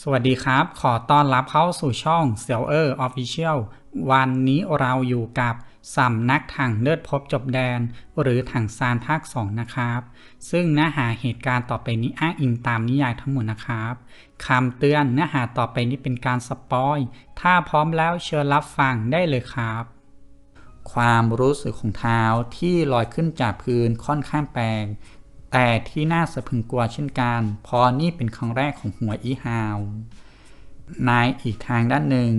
สวัสดีครับ ขอต้อนรับเข้าสู่ช่องเซียวเออร์ออฟฟิเชียลวันนี้เราอยู่กับสำนักถังเลือดพบจบแดน หรือถังซานภาค 2 นะครับ ซึ่งเนื้อหาเหตุการณ์ต่อไปนี้อ้างอิงตามนิยายทั้งหมดนะครับคำเตือนเนื้อหาต่อไปนี้เป็นการสปอย ถ้าพร้อมแล้วเชิญรับฟังได้เลยครับ ความรู้สึกของเท้าที่ลอยขึ้นจากพื้นค่อนข้างแปลง แต่ที่น่าสะพึงกลัวเช่นกันเพราะนี่เป็นครั้งแรกของหัวอีฮาวในอีกทางด้านหนึ่ง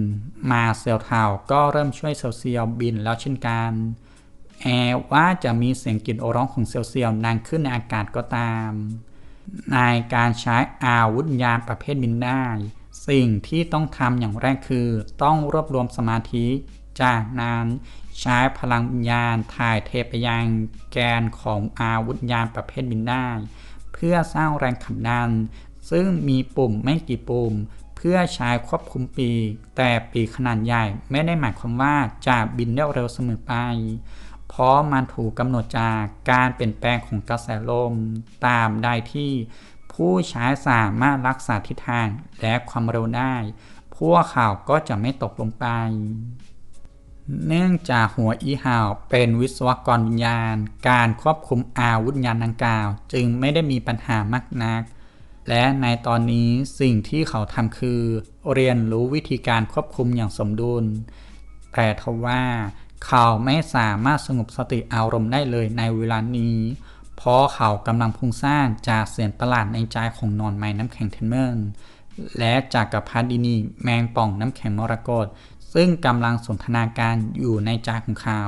มาเซลเทาก็เริ่มช่วยเซลเซียวบินแล้วเช่นกันแอว่าจะมีเสียงกลิ่นโอร้องของเซลเซียวดังขึ้นในอากาศก็ตาม ในการใช้อาวุธยานประเภทบินได้ สิ่งที่ต้องทำอย่างแรกคือ ต้องรวบรวมสมาธิ จากนั้นใช้พลังวิญญาณถ่ายเทไปยังแกนของอาวุธยานประเภทบินได้ เพื่อสร้างแรงขับดัน ซึ่งมีปุ่มไม่กี่ปุ่ม เพื่อใช้ควบคุมปีกแต่ปีกขนาดใหญ่ไม่ได้หมายความว่าจะบินได้เร็วเสมอไป เพราะมันถูกกำหนดจากการเปลี่ยนแปลงของกระแสลม ตามได้ที่ผู้ใช้สามารถรักษาทิศทางและความเร็วได้ พวกเขาก็จะไม่ตกลงไป เนื่องจากหัวอีฮาวเป็นวิศวกรวิญญาณ การควบคุมอาวุธยานดังกล่าว จึงไม่ได้มีปัญหามากนัก และในตอนนี้สิ่งที่เขาทำคือ เรียนรู้วิธีการควบคุมอย่างสมดุล แต่ทว่า เขาไม่สามารถสงบสติอารมณ์ได้เลยในเวลานี้ เพราะเขากำลังพุ่งสร้างจากเสียงประหลาดในใจของนอนไม้น้ำแข็งเทนเมอร์และจากกับพาดินีแมงป่องน้ำแข็งมรกต ซึ่งกำลังสนทนาการอยู่ในใจของเขา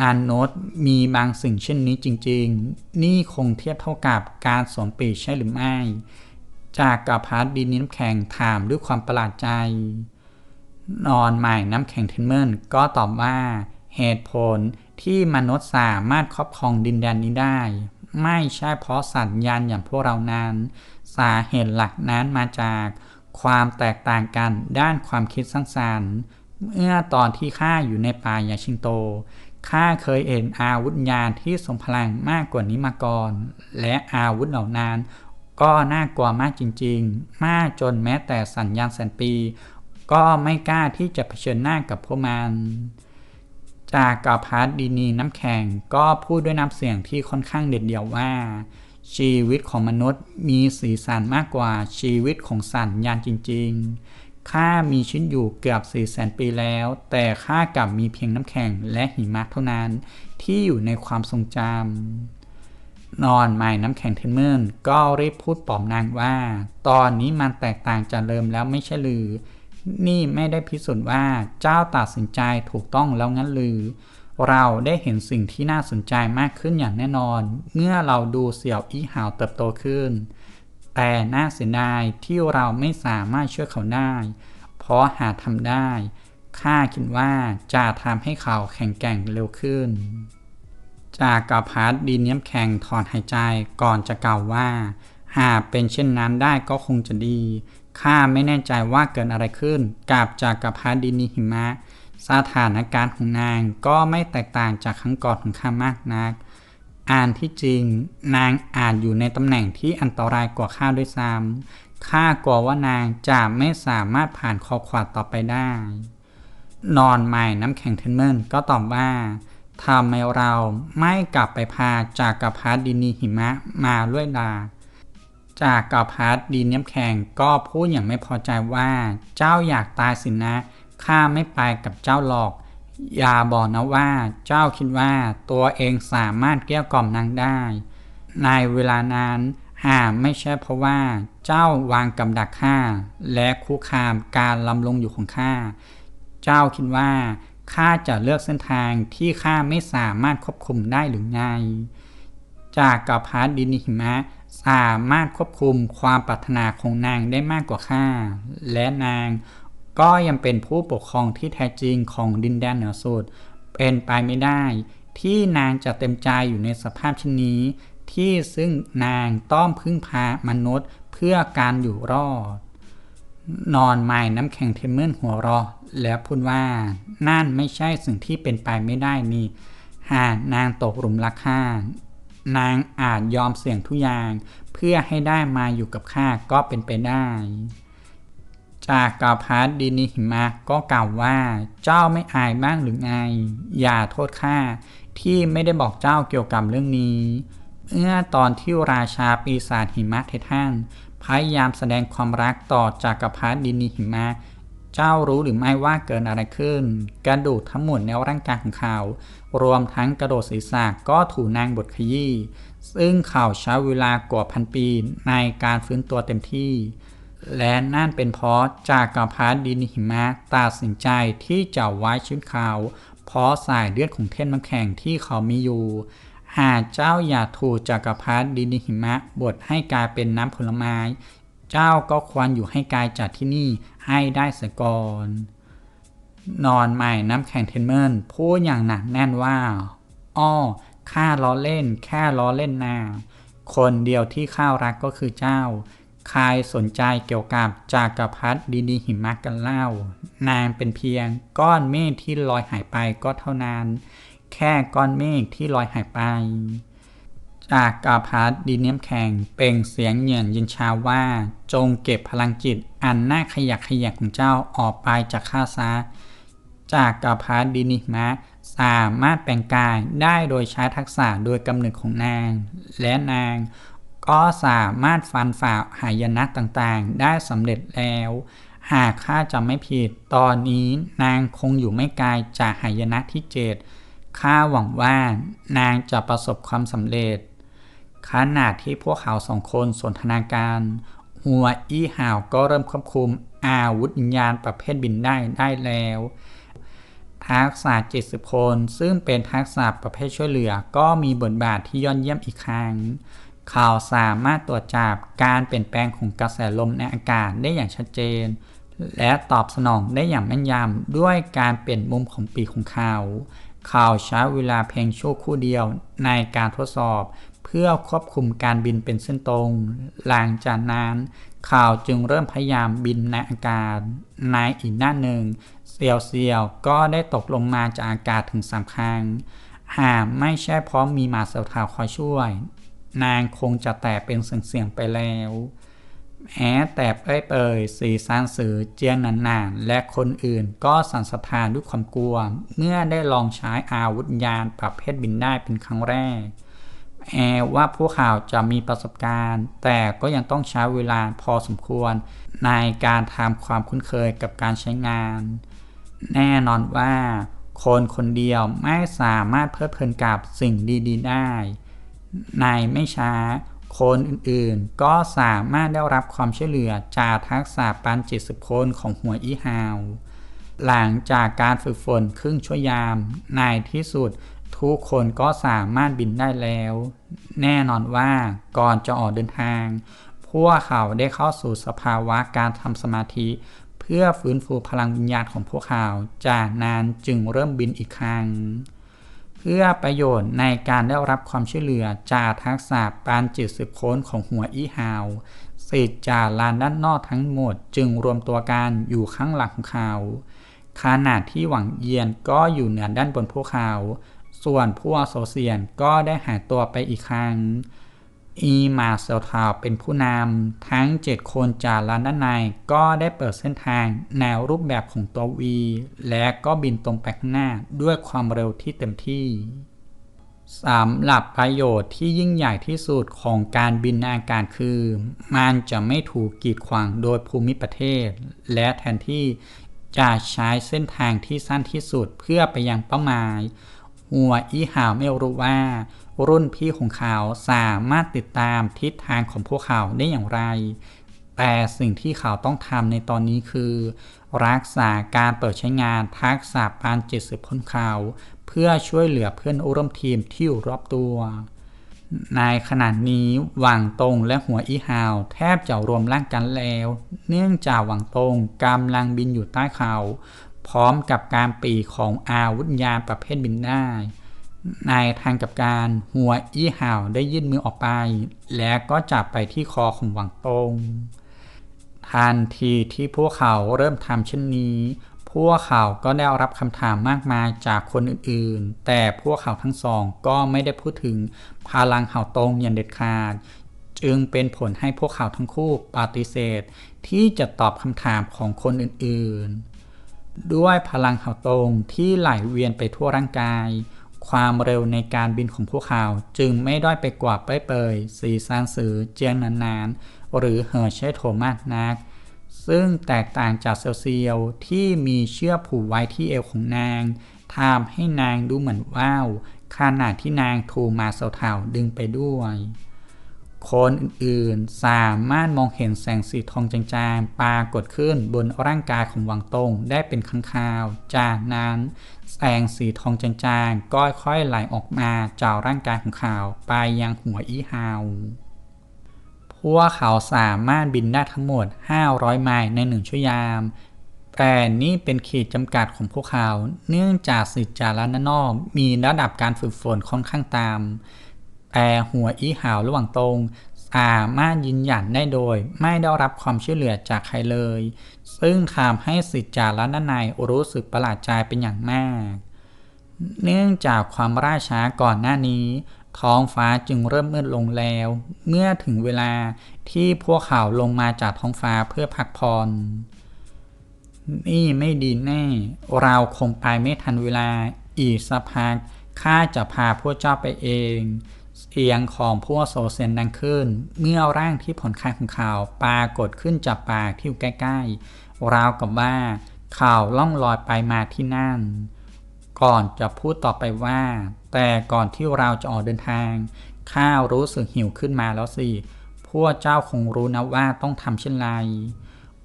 อานโนตมีบางสิ่งเช่นนี้จริงๆ นี่คงเทียบเท่ากับการสวมปีกใช่หรือไม่ จากกับพาร์ดดินน้ำแข็งถามด้วยความประหลาดใจ นอนใหม่น้ำแข็งเทนเมอร์ก็ตอบว่าเหตุผลที่มนุษย์สามารถครอบครองดินแดนนี้ได้ ไม่ใช่เพราะสัญญาณอย่างพวกเรานั้น สาเหตุหลักนั้นมาจาก ความแตกต่างกันด้านความคิดสร้างสรรค์เมื่อตอนที่ข้าอยู่ในป่ายาชิงโตข้าเคยเห็นอาวุธยานที่ทรงพลังมากกว่านี้มาก่อน และอาวุธเหล่านั้น ก็น่ากลัวมากจริงๆ มากจนแม้แต่สัญญาณแสนปี ก็ไม่กล้าที่จะเผชิญหน้ากับพวกมัน จากกับพาร์ดดีนีน้ำแข็งก็พูดด้วยน้ำเสียงที่ค่อนข้างเด็ดเดี่ยวว่า ชีวิตของมนุษย์มีสีสันมากกว่าชีวิตของสัตว์ยานจริง ๆ ข้ามีชีวิตอยู่เกือบ4 0 0 0 0 ปีแล้ว แต่ข้ากลับมีเพียงน้ำแข็งและหิมะเท่านั้น ที่อยู่ในความทรงจำนอนใหม่น้ำแข็งเทนเมอร์ก็รีบพูดปลอบนางว่า ตอนนี้มันแตกต่างจากเดิมแล้วไม่ใช่หรือ นี่ไม่ได้พิสูจน์ว่าเจ้าตัดสินใจถูกต้องแล้วงั้นหรือ เราได้เห็นสิ่งที่น่าสนใจมากขึ้นอย่างแน่นอน เมื่อเราดูเสี่ยวอี้หาวเติบโตขึ้น แต่น่าเสียดายที่เราไม่สามารถช่วยเขาได้ เพราะหากทำได้ ข้าคิดว่าจะทำให้เขาแข็งแกร่งเร็วขึ้น จากกับพาร์ดดินน้ำแข็งถอนหายใจก่อนจะกล่าวว่า หากเป็นเช่นนั้นได้ก็คงจะดี ข้าไม่แน่ใจว่าเกิดอะไรขึ้นกับจากกับพาร์ดดินนิหิมะ สถานการณ์ของนางก็ไม่แตกต่างจากครั้งก่อนของข้ามากนัก อ่านที่จริงนางอาจอยู่ในตำแหน่งที่อันตรายกว่าข้าด้วยซ้ำข้ากลัวว่านางจะไม่สามารถผ่านคอขวาดต่อไปได้ นอนใหม่น้ำแข็งเทนเมอร์ก็ตอบว่าทำไมเราไม่กลับไปพาจากกับพาดดินีหิมะมาด้วยลาจากกับพาดดินน้ำแข็งก็พูดอย่างไม่พอใจว่าเจ้าอยากตายสินะ ข้าไม่ไปกับเจ้าหรอก อย่าบอกนะว่าเจ้าคิดว่าตัวเองสามารถเกลี้ยกล่อมนางได้ ในเวลานั้นหากไม่ใช่เพราะว่าเจ้าวางกำดักข้าและคุกคามการลำลงอยู่ของข้า เจ้าคิดว่าข้าจะเลือกเส้นทางที่ข้าไม่สามารถควบคุมได้หรือไง จากกับพาร์ดดินหิมะสามารถควบคุมความปรารถนาของนางได้มากกว่าข้า และนาง ก็ยังเป็นผู้ปกครองที่แท้จริงของดินแดนเหนือสุด เป็นไปไม่ได้ ที่นางจะเต็มใจอยู่ในสภาพเช่นนี้ ที่ซึ่งนางต้องพึ่งพามนุษย์เพื่อการอยู่รอด นอนใหม่น้ำแข็งเทมเมอร์หัวรอ แล้วพูดว่านั่นไม่ใช่สิ่งที่เป็นไปไม่ได้นี่ หากนางตกหลุมรักข้านางอาจยอมเสี่ยงทุกอย่าง เพื่อให้ได้มาอยู่กับข้าก็เป็นไปได้ จากกาพัดดินิหิมะก็กล่าวว่า เจ้าไม่อายบ้างหรือไง อย่าโทษข้าที่ไม่ได้บอกเจ้าเกี่ยวกับเรื่องนี้ เมื่อตอนที่ราชาปีศาจหิมะเททันพยายามแสดงความรักต่อจากกรพัดดินิหิมะ เจ้ารู้หรือไม่ว่าเกิดอะไรขึ้น กระดูกทั้งหมดในร่างกายของเขา รวมทั้งกระโดดศีรษะก็ถูกนางบดขยี้ ซึ่งเขาใช้เวลากว่าพันปีในการฟื้นตัวเต็มที่ และนั่นเป็นเพราะจากกรพัดดินหิมะตัดสินใจที่จะไว้ชีวิตเขา เพราะสายเลือดของเทนน้ำแข็งที่เขามีอยู่ หากเจ้าอยากถูกจักรพรรดิดินหิมะบดให้กลายเป็นน้ำผลไม้ เจ้าก็ควรอยู่ให้กายจากที่นี่ให้ได้เสียก่อนนอนใหม่น้ำแข็งเทนเมินพูดอย่างหนักแน่นว่า อ้อข้าล้อเล่น แค่ล้อเล่นนา คนเดียวที่ข้ารักก็คือเจ้า ใครสนใจเกี่ยวกับจากรพรรดิดีหิมะกันเล่า นางเป็นเพียงก้อนเมฆที่ลอยหายไปก็เท่านั้น แค่ก้อนเมฆที่ลอยหายไป จากกาพัดดินน้ำแข็งเป่งเสียงเหยื่อนยินชาว่า จงเก็บพลังจิตอันน่าขยักขยักของเจ้าออกไปจากข้าซะจากกาพัดดินิมะสามารถแปลงกายได้โดยใช้ทักษะโดยกำเนิดของนาง และนาง ก็สามารถฟันฝ่าหายนะต่างๆ ได้สำเร็จแล้ว หากข้าจำไม่ผิด ตอนนี้นางคงอยู่ไม่ไกลจากหายนะที่เจ็ดข้าหวังว่านางจะประสบความสำเร็จ ขณะที่พวกเขาสองคนสนทนาการ หัวอี้ห่าวก็เริ่มควบคุมอาวุธวิญญาณประเภทบินได้ได้แล้ว ทักษะ70คนซึ่งเป็นทักษะประเภทช่วยเหลือก็มีบทบาทที่ยอดเยี่ยมอีกครั้ง เขาสามารถตรวจจับการเปลี่ยนแปลงของกระแสลมในอากาศได้อย่างชัดเจน และตอบสนองได้อย่างแม่นยำด้วยการเปลี่ยนมุมของปีกของเขาเขาใช้เวลาเพียงชั่วครู่เดียวในการทดสอบ เพื่อควบคุมการบินเป็นเส้นตรง หลังจากนั้นเขาจึงเริ่มพยายามบินในอากาศในอีกด้าหนึ่งเซียวเซียวก็ได้ตกลงมาจากอากาศถึงสามครั้งหากไม่ใช่เพราะมีหมาเซลทาวคอยช่วย นางคงจะแตกเป็นเสียงๆไปแล้วแม้แต่เป้ยเปยสีซานสือเจียงหนานๆและคนอื่นก็สั่นสะท้านด้วยความกลัว เมื่อได้ลองใช้อาวุธยานประเภทบินได้เป็นครั้งแรกแอว่าพวกเขาวจะมีประสบการณ์ แต่ก็ยังต้องใช้เวลาพอสมควร ในการทำความคุ้นเคยกับการใช้งาน แน่นอนว่า คนคนเดียวไม่สามารถเพลิดเพลินกับสิ่งดี ๆ ได้ ในไม่ช้า คนอื่นๆ ก็สามารถได้รับความช่วยเหลือจากทักษะปันจิตสุคนของหัวอีฮาว หลังจากการฝึกฝนครึ่งชั่วยาม ในที่สุดทุกคนก็สามารถบินได้แล้ว แน่นอนว่าก่อนจะออกเดินทาง พวกเขาได้เข้าสู่สภาวะการทำสมาธิ เพื่อฟื้นฟูพลังวิญญาณของพวกเขา จากนั้นจึงเริ่มบินอีกครั้ง เพื่อประโยชน์ในการได้รับความช่วยเหลือจากทักษะปานจิตสืบค้นของหัวอีฮาวสิทธิ์จากลานด้านนอกทั้งหมดจึงรวมตัวกันอยู่ข้างหลังของเขาขนาดที่หวังเยียนก็อยู่เหนือด้านบนพวกเขา ส่วนผู้อโซเซียนก็ได้หายตัวไปอีกครั้ง อีมาเซลทาวเป็นผู้นำทั้ง 7 คนจากลานด้านในก็ได้เปิดเส้นทางแนวรูปแบบของตัว V และก็บินตรงไปข้างหน้าด้วยความเร็วที่เต็มที่สำหรับประโยชน์ที่ยิ่งใหญ่ที่สุดของการบินในอากาศคือ มันจะไม่ถูกกีดขวางโดยภูมิประเทศ และแทนที่จะใช้เส้นทางที่สั้นที่สุดเพื่อไปยังเป้าหมาย หัวอีหาวไม่รู้ว่า รุ่นพี่ของเขาสามารถติดตามทิศทางของพวกเขาได้อย่างไร แต่สิ่งที่เขาต้องทำในตอนนี้คือ รักษาการเปิดใช้งานทักษะปานจิตสืบพ้นเขาเพื่อช่วยเหลือเพื่อนร่วมทีมที่อยู่รอบตัวในขณะนี้หวังตรงและหัวอีฮาว แทบจะรวมร่างกันแล้ว เนื่องจากหวังตรงกำลังบินอยู่ใต้เขา พร้อมกับการปีของอาวุธยานประเภทบินได้ ในทางกับการหัวอี้ห่าวได้ยื่นมือออกไป และก็จับไปที่คอของหวังตงทันทีที่พวกเขาเริ่มทำเช่นนี้ พวกเขาก็ได้รับคำถามมากมายจากคนอื่นๆ แต่พวกเขาทั้งสองก็ไม่ได้พูดถึงพลังเห่าตงอย่างเด็ดขาด จึงเป็นผลให้พวกเขาทั้งคู่ปฏิเสธ ที่จะตอบคำถามของคนอื่นๆ ด้วยพลังเขาตรงที่ไหลเวียนไปทั่วร่างกาย ความเร็วในการบินของพวกเขาจึงไม่ด้อยไปกว่าเป้ยเปยสีซานสือเจียงนานๆหรือเฮอร์เชโทมากนัก ซึ่งแตกต่างจากเซลเซียวที่มีเชือกผูกไว้ที่เอวของนางทำให้นางดูเหมือนว่าวขณะที่นางถูกมาเซาเทาดึงไปด้วย คนอื่นๆ สามารถมองเห็นแสงสีทองจางๆ ปรากฏขึ้นบนร่างกายของวังตงได้เป็นครั้งคราว จากนั้นแสงสีทองจางๆ ก็ค่อยไหลออกมาจากร่างกายของเขาไปยังหัวอีฮาวพวกเขาสามารถบินได้ทั้งหมด 500 ไมล์ในหนึ่งชั่วยาม แต่นี่เป็นขีดจำกัดของพวกเขา เนื่องจากสิทธิจารานนอกมีระดับการฝึกฝนค่อนข้างต่ำ แต่หัวอีหาวระหว่างตรงสามารถยืนหยันได้โดย ไม่ได้รับความช่วยเหลือจากใครเลย ซึ่งทำให้สิทธิจารานในรู้สึกประหลาดใจเป็นอย่างมาก เนื่องจากความล่าช้าก่อนหน้านี้ ท้องฟ้าจึงเริ่มมืดลงแล้ว เมื่อถึงเวลาที่พวกเขาลงมาจากท้องฟ้าเพื่อพักผ่อนนี่ไม่ดีแน่ เราคงไปไม่ทันเวลาอีกสักพักข้าจะพาพวกเจ้าไปเอง เสียงของพวกโซเซนดังขึ้น เมื่อร่างที่ผ่อนคลายของเขาปรากฏขึ้นจากปากที่อยู่ใกล้ๆ ราวกับว่าเขาล่องลอยไปมาที่นั่น ก่อนจะพูดต่อไปว่า แต่ก่อนที่เราจะออกเดินทาง ข้ารู้สึกหิวขึ้นมาแล้วสิ พวกเจ้าคงรู้นะว่าต้องทำเช่นไร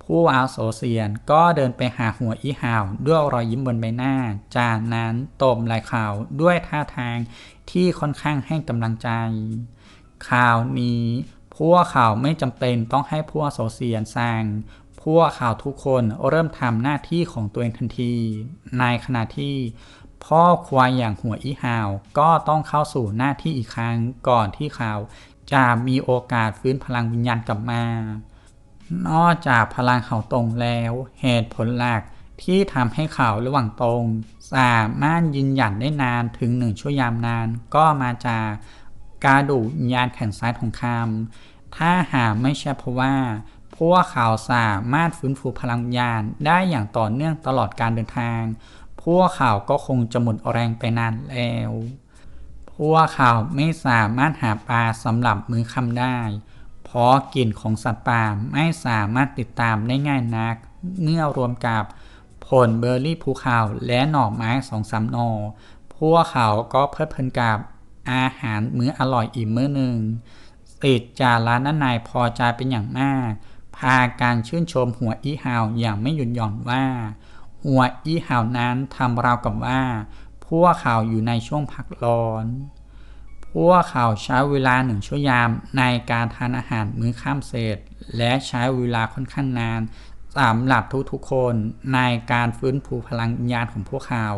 ผู้อาโสเซียนก็เดินไปหาหัวอีหาว ด้วยรอยยิ้มบนใบหน้า จากนั้นตบไหล่ข่าวด้วยท่าทาง ที่ค่อนข้างให้กำลังใจ ข่าวนี้พวกข่าวไม่จำเป็นต้องให้พวกโซเซียนสั่งพวกข่าวทุกคนเริ่มทำหน้าที่ของตัวเองทันที ในขณะที่พ่อควายอย่างหัวอีหาว ก็ต้องเข้าสู่หน้าที่อีกครั้งก่อนที่เขาวจะมีโอกาสฟื้นพลังวิญญาณกลับมา นอกจากพลังเขาตรงแล้ว เหตุผลหลัก ที่ทำให้เขาระหว่างตรง สามารถยืนหยันได้นานถึงหนึ่งชั่วยามนาน ก็มาจากกระดูกวิญญาณแขนซ้ายของคำถ้าหากไม่ใช่เพราะว่า พวกเขาสามารถฟื้นฟูพลังวิญญาณได้อย่างต่อเนื่องตลอดการเดินทาง พวกเขาก็คงจะหมดแรงไปนานแล้ว พวกเขาไม่สามารถหาปลาสำหรับมือคำได้ เพราะกลิ่นของสัตว์ป่าไม่สามารถติดตามได้ง่ายนัก เมื่อรวมกับ ผลเบอร์รี่ภูเขาและหน่อไม้สองสามหน่อพวกเขาก็เพลิดเพลินกับอาหารมื้ออร่อยอีกมื้อหนึ่งติดจาร้านนั้นนายพอใจเป็นอย่างมาก พาการชื่นชมหัวอีฮาวอย่างไม่หยุดหย่อนว่า หัวอีฮาวนั้นทำราวกับว่า พวกเขาอยู่ในช่วงพักร้อน พวกเขาใช้เวลาหนึ่งชั่วยามในการทานอาหารมื้อค่ำเสร็จและใช้เวลาค่อนข้างนาน สำหรับทุกๆคนในการฟื้นฟูพลังวิญญาณของพวกเขา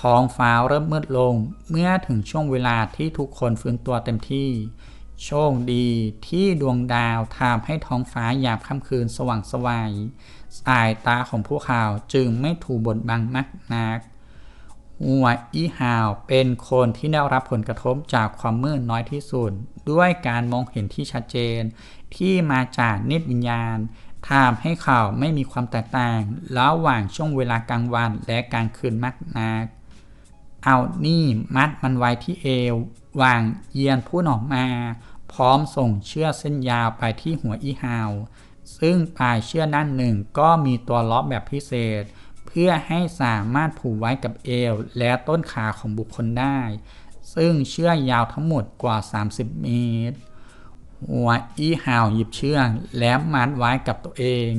ท้องฟ้าเริ่มมืดลงเมื่อถึงช่วงเวลาที่ทุกคนฟื้นตัวเต็มที่ โชคดีที่ดวงดาวทำให้ท้องฟ้ายามค่ำคืนสว่างสวายสายตาของพวกเขาจึงไม่ถูกบดบังมากนักหัวอีฮาวเป็นคนที่ได้รับผลกระทบจากความมืดน้อยที่สุด ด้วยการมองเห็นที่ชัดเจน ที่มาจากนิตวิญญาณ ทำให้เขาไม่มีความแตกต่าง ระหว่างช่วงเวลากลางวันและกลางคืนมากนัก เอานี่มัดมันไว้ที่เอว วางเยียนพูดออกมา พร้อมส่งเชือกเส้นยาวไปที่หัวอีฮาว ซึ่งปลายเชือกด้านหนึ่งก็มีตัวล็อกแบบพิเศษ เพื่อให้สามารถผูกไว้กับเอว และต้นขาของบุคคลได้ ซึ่งเชือกยาวทั้งหมดกว่า 30 เมตร หัวอีฮาวหยิบเชือกแล้วมัดไว้กับตัวเอง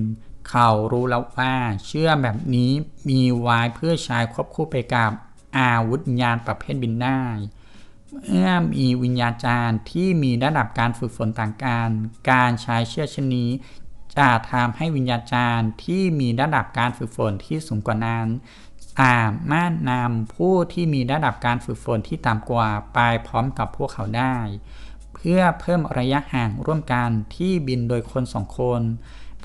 เขารู้แล้วว่าเชือกแบบนี้มีไว้เพื่อใช้ควบคู่ไปกับอาวุธวิญญาณประเภทบินได้เมื่อมีวิญญาจารย์ที่มีระดับการฝึกฝนต่างกัน การใช้เชือกชนี้จะทำให้วิญญาจารย์ที่มีระดับการฝึกฝนที่สูงกว่านั้นสามารถนำผู้ที่มีระดับการฝึกฝนที่ต่ำกว่าไปพร้อมกับพวกเขาได้ พื่อเพิ่มระยะห่างร่วมกันที่บินโดยคนสองคน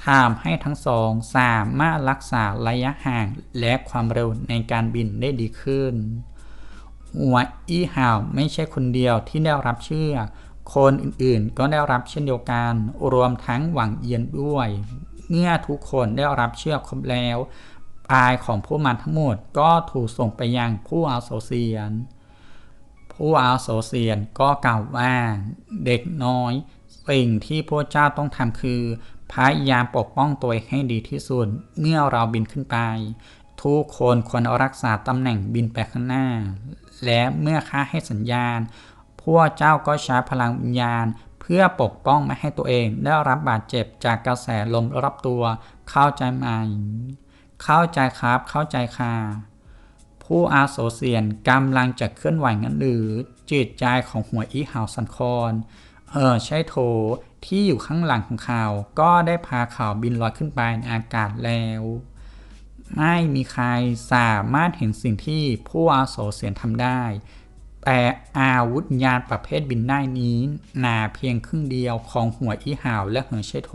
ทำให้ทั้งสองสามารถรักษาระยะห่างและความเร็วในการบินได้ดีขึ้นหัวอีฮาวไม่ใช่คนเดียวที่ได้รับเชื่อ คนอื่นๆก็ได้รับเช่นเดียวกัน รวมทั้งหวังเอียนด้วย เมื่อทุกคนได้รับเชื่อครบแล้วปลายของผู้มันทั้งหมดก็ถูกส่งไปยังผู้อาโซเซียน ผู้อาโซเซียนก็กล่าวว่าเด็กน้อย สิ่งที่พระเจ้าต้องทำคือ พยายามปกป้องตัวเองให้ดีที่สุด เมื่อเราบินขึ้นไป ทุกคนควรรักษาตำแหน่งบินไปข้างหน้า และเมื่อข้าให้สัญญาณพวกเจ้าก็ใช้พลังวิญญาณ เพื่อปกป้องไม่ให้ตัวเองได้รับบาดเจ็บจากกระแสลมรอบตัว เข้าใจไหมเข้าใจครับเข้าใจค่ะ ผู้อาโซเซียนกำลังจะเคลื่อนไหวงั้นหรือ จิตใจของหัวอีหาวสันคอนเออใช่โถที่อยู่ข้างหลังของเขาก็ได้พาเขาบินลอยขึ้นไปในอากาศแล้ว ไม่มีใครสามารถเห็นสิ่งที่ผู้อาโสเสียนทำได้ แต่อาวุธยานประเภทบินได้นี้หนาเพียงครึ่งเดียวของหัวอีหาวและเหัวเชโท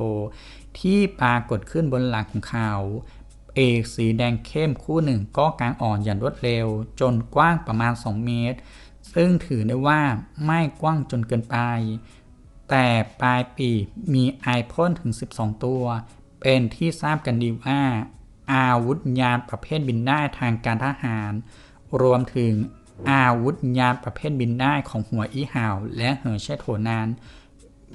ที่ปรากฏขึ้นบนหลังของเขา เอกสีแดงเข้มคู่หนึ่งก็กางอ่อนอย่างรวดเร็ว จนกว้างประมาณ 2 เมตร ซึ่งถือได้ว่าไม่กว้างจนเกินไป แต่ปลายปีกมีไอพ่นถึง 12 ตัว เป็นที่ทราบกันดีว่าอาวุธยานประเภทบินได้ทางการทหาร รวมถึงอาวุธยานประเภทบินได้ของหัวอีหาวและเฮอร์เชโทนั้น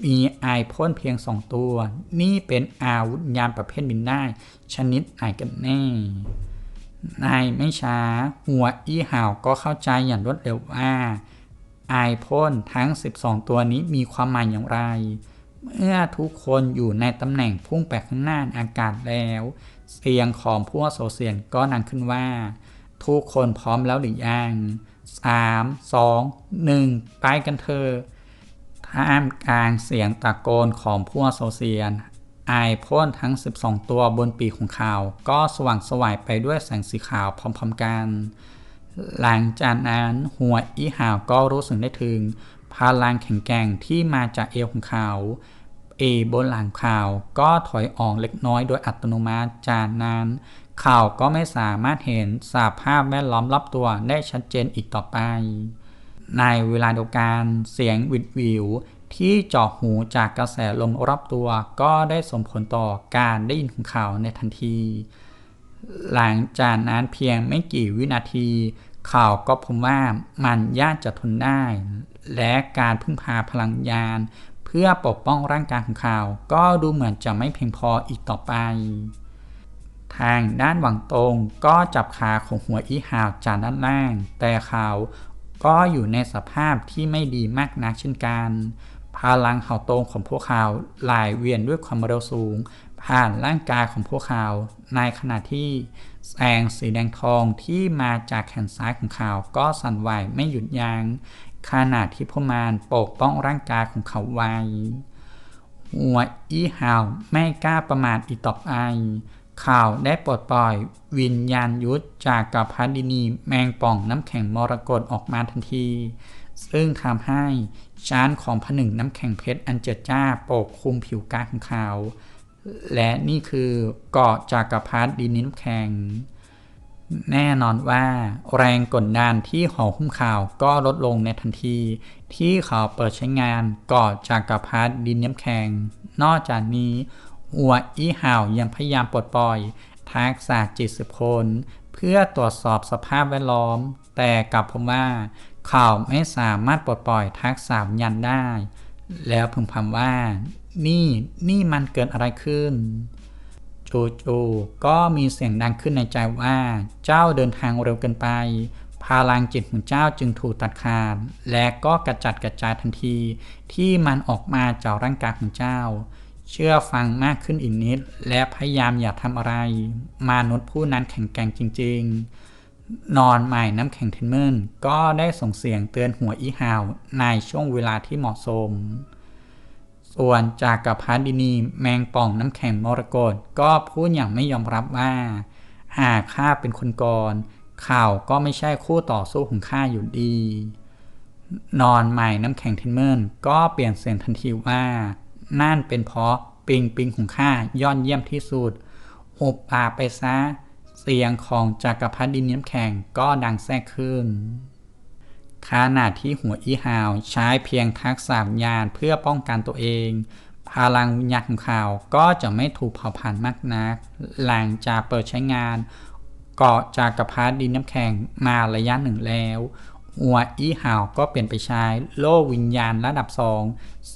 มีไอพ่นเพียงสองตัว นี่เป็นอาวุธยานประเภทบินได้ ชนิดไหนกันแน่ในไม่ช้า หัวอีห่าวก็เข้าใจอย่างรวดเร็วว่าไอพ่นทั้ง 12 ตัวนี้มีความหมายอย่างไร เมื่อทุกคนอยู่ในตำแหน่งพุ่งไปข้างหน้าอากาศแล้ว เสียงของผู้โซเซียนก็นังขึ้นว่า ทุกคนพร้อมแล้วหรือยังสามสองหนึ่งไปกันเถอะ ท่ามกลางเสียงตะโกนของผู้โซเซียนไอพ่นทั้ง 12 ตัวบนปีของเขาก็สว่างสวายไปด้วยแสงสีขาวพร้อมๆกัน หลังจากนั้นหัวอีหาวก็รู้สึกได้ถึง พลังแข็งแกร่งที่มาจากเอวของเขาเอบนหลังเขาก็ถอยออกเล็กน้อยโดยอัตโนมัติจากนั้นข่าก็ไม่สามารถเห็นสภาพแวดล้อมรอบตัวได้ชัดเจนอีกต่อไป ในเวลาเดียวกันเสียงวิดวิวที่เจาะหูจากกระแสลมรอบตัว ก็ได้ส่งผลต่อการได้ยินของเขาในทันที หลังจากนั้นเพียงไม่กี่วินาที เขาก็พบว่ามันยากจะทนได้ และการพึ่งพาพลังยาน เพื่อปกป้องร่างกายของเขาก็ดูเหมือนจะไม่เพียงพออีกต่อไป ทางด้านหวังตรงก็จับขาของหัวอีหาวจากด้านล่าง แต่เขา ก็อยู่ในสภาพที่ไม่ดีมากนักเช่นกัน พลังเห่าตรงของพวกเขาไหลเวียนด้วยความเร็วสูง ผ่านร่างกายของพวกเขาในขณะที่แสงสีแดงทองที่มาจากแขนซ้ายของเขาก็สั่นไหวไม่หยุดยัง้งขณะที่พวกมันปกป้องร่างกายของเขาไว้หัวอีหาวไม่กล้าประมาทอีกต่อไป ข่าวได้ปลดปล่อยวิญญาณยุทธจากกับพัดินีแมงป่องน้ำแข็งมรกตออกมาทันที ซึ่งทำให้ชั้นของผนึกน้ำแข็งเพชรอันเจิดจ้าปกคลุมผิวกายของเขาและนี่คือเกาะจากกัพัดินน้ำแข็ง แน่นอนว่าแรงกดดันที่ห่อหุ้มข่าวก็ลดลงในทันที ที่เขาเปิดใช้งานเกาะจากกัพัดินน้ำแข็ง นอกจากนี้ หัวอีห่าวยังพยายามปลดปล่อยทักษะจิตสืบคน เพื่อตรวจสอบสภาพแวดล้อม แต่กลับพบว่าเขาไม่สามารถปลดปล่อยทักษะวิญญาณได้ แล้วพึงพำว่า นี่นี่มันเกิดอะไรขึ้นจู่ๆก็มีเสียงดังขึ้นในใจว่า เจ้าเดินทางเร็วเกินไป พลังจิตของเจ้าจึงถูกตัดขาด และก็กระจัดกระจายทันทีที่มันออกมาจากร่างกายของเจ้า เชื่อฟังมากขึ้นอีกนิด และพยายามอย่าทำอะไร มนุษย์ผู้นั้นแข็งแกร่งจริง ๆ นอนใหม่น้ำแข็งเทนเมนก็ได้ส่งเสียงเตือนหัวอีหาวในช่วงเวลาที่เหมาะสม ส่วนจากกับพาดินีแมงป่องน้ำแข็งมรกตก็พูดอย่างไม่ยอมรับว่า หากข้าเป็นคนก่อนข่าวก็ไม่ใช่คู่ต่อสู้ของข้าอยู่ดี นอนใหม่น้ำแข็งเทนเมนก็เปลี่ยนเสียงทันทีว่า นั่นเป็นเพราะปิงปิงของข้ายอดเยี่ยมที่สุดหุบปากไปซะ เสียงของจักรพรรดิน้ำแข็งก็ดังแทรกขึ้นขณะที่หัวอีฮาวใช้เพียงทักษะญญาณเพื่อป้องกันตัวเอง พลังวิญญาณของเขาก็จะไม่ถูกเผาผลาญมากนัก หลังจากเปิดใช้งาน เกาะจากกระพาดินน้ำแข็งมาระยะหนึ่งแล้ว หัวอีหาวก็เปลี่ยนไปใช้โล่วิญญาณระดับสอง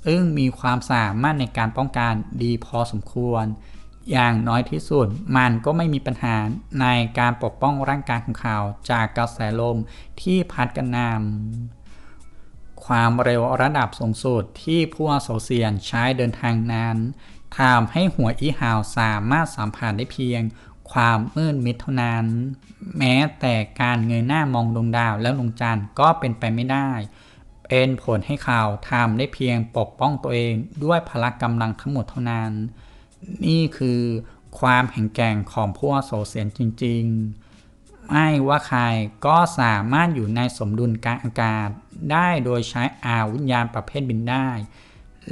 ซึ่งมีความสามารถในการป้องกันดีพอสมควร อย่างน้อยที่สุดมันก็ไม่มีปัญหาในการปกป้องร่างกายของเขาจากกระแสลมที่พัดกระนำความเร็วระดับสูงสุดที่ผู้อาโซเซียนใช้เดินทางนั้นทำให้หัวอีหาวสามารถสัมผัสได้เพียง ความมืดมิดเท่านั้น แม้แต่การเงยหน้ามองดวงดาวและดวงจันทร์ก็เป็นไปไม่ได้ เป็นผลให้เขาทำได้เพียงปกป้องตัวเองด้วยพละกำลังทั้งหมดเท่านั้น นี่คือความแข็งแกร่งของผู้อาโซเซียนจริง ๆ ไม่ว่าใครก็สามารถอยู่ในสมดุลกางอากาศได้โดยใช้อาวุธยานประเภทบินได้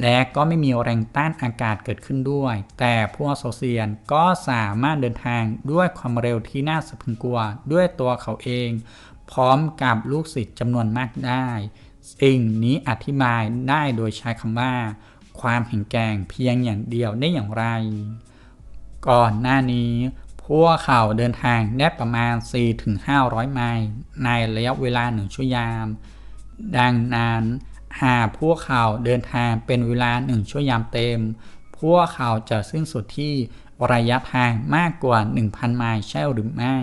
และก็ไม่มีแรงต้านอากาศเกิดขึ้นด้วย แต่ผู้อาโซเซียนก็สามารถเดินทางด้วยความเร็วที่น่าสะพรึงกลัวด้วยตัวเขาเอง พร้อมกับลูกศิษย์จำนวนมากได้ สิ่งนี้อธิบายได้โดยใช้คำว่า ความแข็งแก่งเพียงอย่างเดียวได้อย่างไร ก่อนหน้านี้พวกเขาเดินทางได้ประมาณ 4-500 ไมล์ในระยะเวลาหนึ่งชั่วยาม ดังนั้น หากพวกเขาเดินทางเป็นเวลาหนึ่งชั่วยามเต็ม พวกเขาจะสิ้นสุดที่ระยะทางมากกว่า 1,000 ไมล์ใช่หรือไม่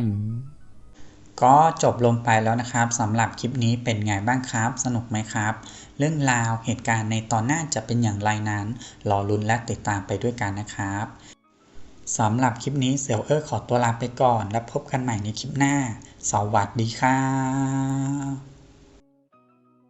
ก็จบลงไปแล้วนะครับสำหรับคลิปนี้เป็นไงบ้างครับ สนุกไหมครับ เรื่องราวเหตุการณ์ในตอนหน้าจะเป็นอย่างไรนั้น รอลุ้นและติดตามไปด้วยกันนะครับสำหรับคลิปนี้เซลเออร์ขอตัวลาไปก่อน แล้วพบกันใหม่ในคลิปหน้า สวัสดีครับ